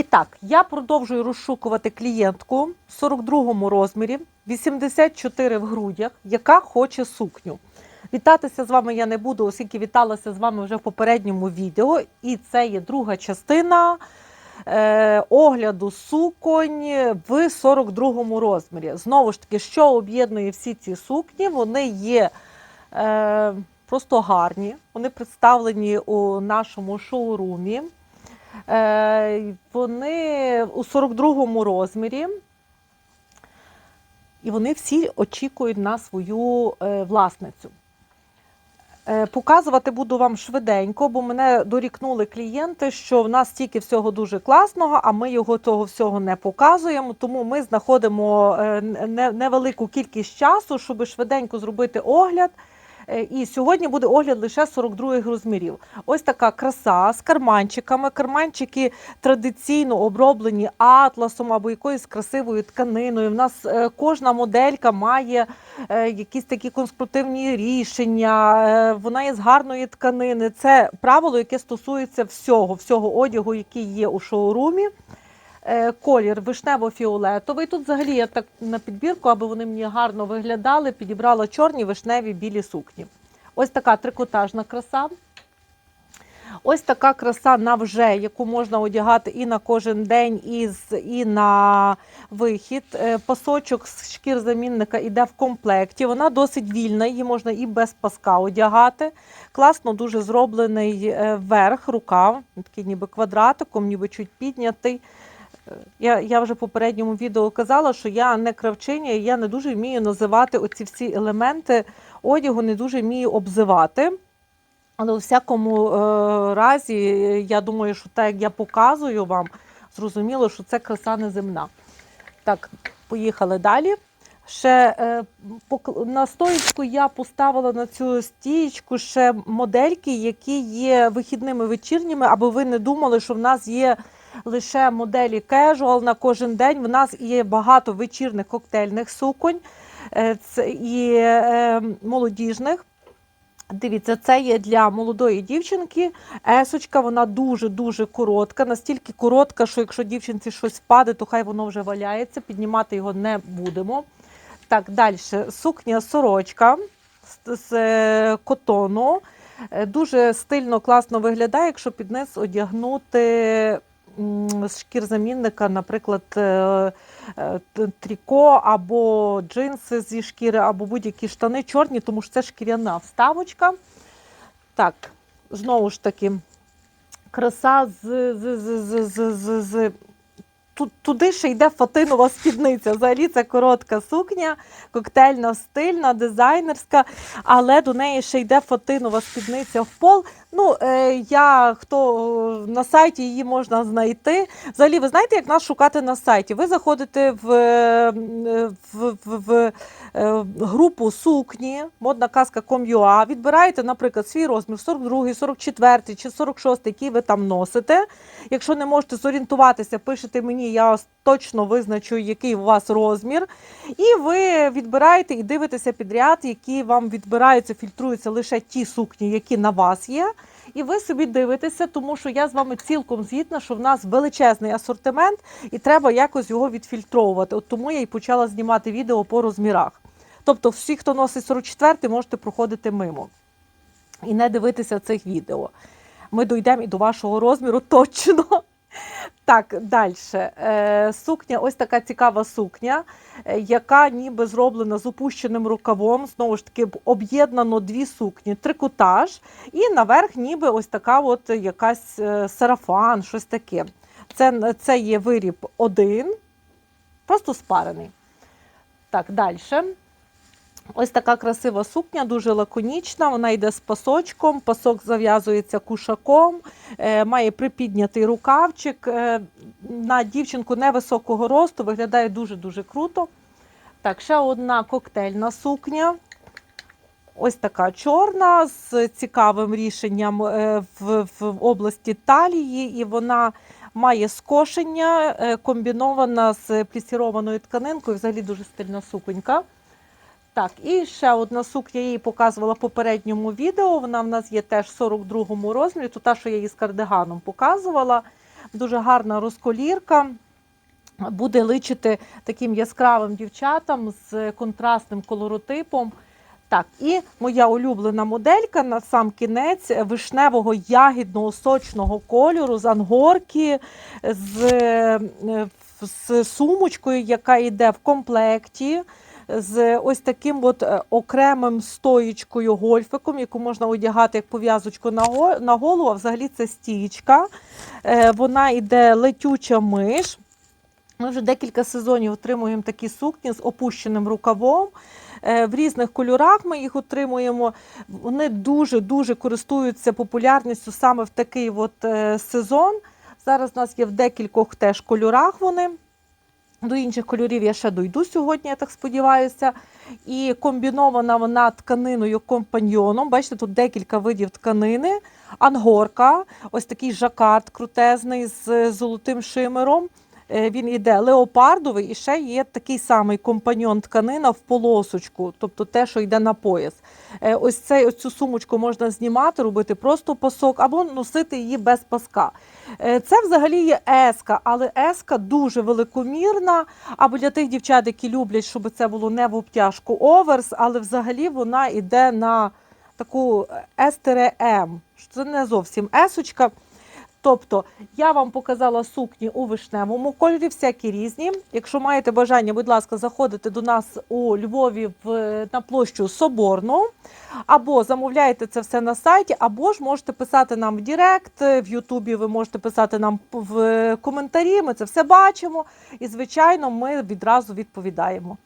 І так, я продовжую розшукувати клієнтку в 42 розмірі, 84 в грудях, яка хоче сукню. Вітатися з вами я не буду, оскільки віталася з вами вже в попередньому відео. І це є друга частина е, огляду суконь в 42 розмірі. Знову ж таки, що об'єднує всі ці сукні? Вони є е, просто гарні, вони представлені у нашому шоурумі. Е, вони у 42-му розмірі. І вони всі очікують на свою е, власницю. Е, Показувати буду вам швиденько, бо мене дорікнули клієнти, що в нас стільки всього дуже класного, а ми його того всього не показуємо. Тому ми знаходимо невелику кількість часу, щоб швиденько зробити огляд. Е, І сьогодні буде огляд лише 42 розмірів. Ось така краса з карманчиками. Карманчики традиційно оброблені атласом або якоюсь красивою тканиною. У нас е, кожна моделька має е, якісь такі конструктивні рішення. Вона є з гарної тканини. Це правило, яке стосується всього, всього одягу, який є у шоурумі. Е, Колір вишнево-фіолетовий. Тут взагалі я так на підбірку, аби вони мені гарно виглядали, підібрала чорні, вишневі, білі сукні. Ось така трикотажна краса. Ось така краса на вже, яку можна одягати і на кожен день, і, з, і на вихід. Е, Пасочок з шкір замінника йде в комплекті. Вона досить вільна, її можна і без паска одягати. Класно дуже зроблений е, верх, рукав, такий ніби квадратиком, ніби чуть піднятий. Я, я вже в попередньому відео казала, що я не кравчиня, і я не дуже вмію називати оці всі елементи одягу, не дуже вмію обзивати. Але у всякому е, разі, я думаю, що так як я показую вам, зрозуміло, що це краса неземна. Так, поїхали далі. Ще е, на стоїчку я поставила на цю стієчку ще модельки, які є вихідними вечірніми, аби ви не думали, що в нас є лише моделі casual на кожен день. В нас є багато вечірних коктейльних суконь е, і е, молодіжних. Дивіться, це є для молодої дівчинки. Есочка, вона дуже-дуже коротка, настільки коротка, що якщо дівчинці щось впаде, то хай воно вже валяється, піднімати його не будемо. Так, далі. Сукня сорочка з, з е, котону. Дуже стильно, класно виглядає, якщо під низ одягнути з шкірзамінника, наприклад, е, е, тріко або джинси зі шкіри, або будь-які штани чорні, тому що це шкіряна вставочка. Так, знову ж таки, краса з, з, з, з, з, з туди ще йде фатинова спідниця. Взагалі це коротка сукня, коктейльна, стильна, дизайнерська, але до неї ще йде фатинова спідниця в пол. Ну, е, я хто е, на сайті її можна знайти. Взагалі, ви знаєте, як нас шукати на сайті? Ви заходите в, е, в, в, в групу сукні, модна казка.com.ua, відбираєте, наприклад, свій розмір 42, 44 чи 46, який ви там носите. Якщо не можете зорієнтуватися, пишете мені, я точно визначу, який у вас розмір. І ви відбираєте і дивитеся підряд, які вам відбираються, фільтруються лише ті сукні, які на вас є. І ви собі дивитеся, тому що я з вами цілком згідна, що в нас величезний асортимент, і треба якось його відфільтровувати. От тому я і почала знімати відео по розмірах. Тобто, всі, хто носить 44, можете проходити мимо і не дивитися цих відео. Ми дійдемо і до вашого розміру точно. Так, далі. Е, сукня, ось така цікава сукня, е, яка ніби зроблена з опущеним рукавом. Знову ж таки, об'єднано дві сукні, трикотаж, і наверх ніби ось така от якась е, сарафан, щось таке. Це, це є виріб один, просто спарений. Так, далі. Ось така красива сукня, дуже лаконічна. Вона йде з пасочком, пасок зав'язується кушаком, е, має припіднятий рукавчик. е, На дівчинку невисокого росту виглядає дуже-дуже круто. Так, ще одна коктейльна сукня. Ось така чорна з цікавим рішенням е, в, в області талії, і вона має скошення, комбінована з плісірованою тканинкою. Взагалі дуже стильна суконька. Так, і ще одна сукня, я її показувала в попередньому відео. Вона в нас є теж в 42-му розмірі, то та, що я її з кардиганом показувала. дуже гарна розколірка. Буде личити таким яскравим дівчатам з контрастним колоротипом. Так, і моя улюблена моделька на сам кінець вишневого ягідного сочного кольору з ангорки, з, е, з сумочкою, яка йде в комплекті, з ось таким от е, окремим стоїчкою гольфиком, яку можна одягати як пов'язочку на, голову. А взагалі це стічка. Е, Вона йде летюча миш. Ми вже декілька сезонів отримуємо такі сукні з опущеним рукавом. Е, В різних кольорах ми їх отримуємо. Вони дуже-дуже користуються популярністю саме в такий от сезон. Зараз у нас є в декількох теж кольорах вони. До інших кольорів я ще дойду сьогодні, я так сподіваюся. І комбінована вона тканиною компаньйоном. Бачите, тут декілька видів тканини. Ангорка, ось такий жакард крутезний з золотим шимером. Е, Він іде леопардовий, і ще є такий самий компаньйон тканина в полосочку, тобто те, що йде на пояс. Е, Ось цей, ось цю сумочку можна знімати, робити просто пасок або носити її без паска. Е, Це взагалі є еска, але еска дуже великомірна. Або для тих дівчат, які люблять, щоб це було не в обтяжку оверс, але взагалі вона йде на таку С-М. Це не зовсім есочка. Тобто я вам показала сукні у вишневому кольорі, всякі різні. Якщо маєте бажання, будь ласка, заходите до нас у Львові в, на площу Соборну, або замовляєте це все на сайті, або ж можете писати нам в Директ, в Ютубі ви можете писати нам в коментарі. Ми це все бачимо. І, звичайно, ми відразу відповідаємо.